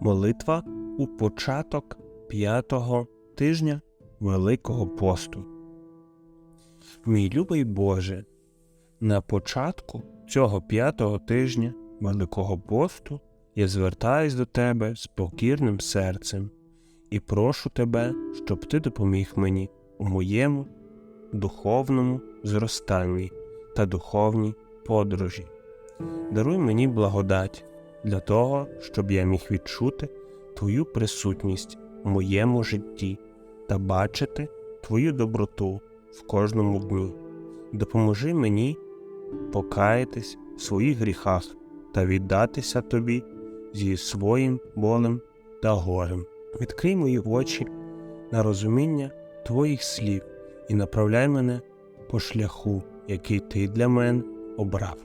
Молитва у початок п'ятого тижня Великого посту. Мій любий Боже, на початку цього п'ятого тижня Великого посту я звертаюсь до Тебе з покірним серцем і прошу Тебе, щоб Ти допоміг мені у моєму духовному зростанні та духовній подорожі. Даруй мені благодать для того, щоб я міг відчути Твою присутність в моєму житті та бачити Твою доброту в кожному дні. Допоможи мені покаятись в своїх гріхах та віддатися Тобі зі своїм болем та горем. Відкрий мої очі на розуміння Твоїх слів і направляй мене по шляху, який Ти для мене обрав.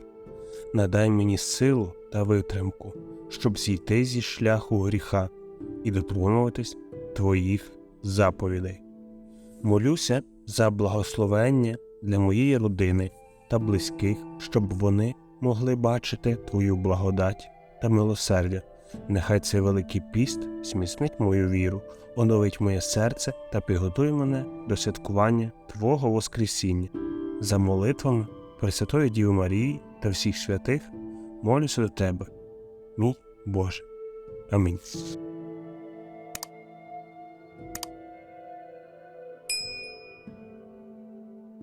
Надай мені силу та витримку, щоб зійти зі шляху гріха і дотримуватись Твоїх заповідей. Молюся за благословення для моєї родини та близьких, щоб вони могли бачити Твою благодать та милосердя. Нехай цей великий піст зміцнить мою віру, оновить моє серце та підготує мене до святкування Твого Воскресіння. За молитвами Пресвятої Діви Марії та всіх святих молюся до Тебе, мій Боже. Амінь.